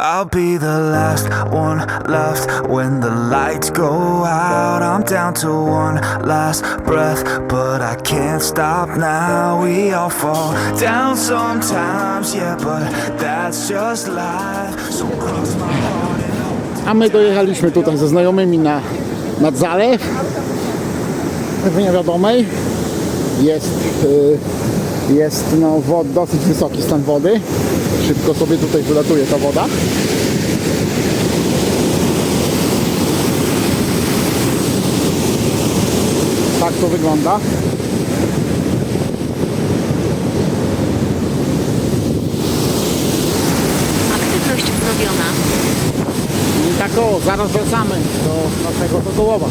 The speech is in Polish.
I'll be the last one left when the lights go out. I'm down to one last breath, but I can't stop now. We all fall down sometimes, yeah, but that's just life. So cross my heart and. A my dojechaliśmy tutaj ze znajomymi na, nad zalew w niewiadomej. Jest, jest no, wod, dosyć wysoki stan wody. Szybko sobie tutaj wylatuje ta woda. Tak to wygląda. Aktywność wznowiona. I tak o, zaraz wracamy do naszego Sokołowa.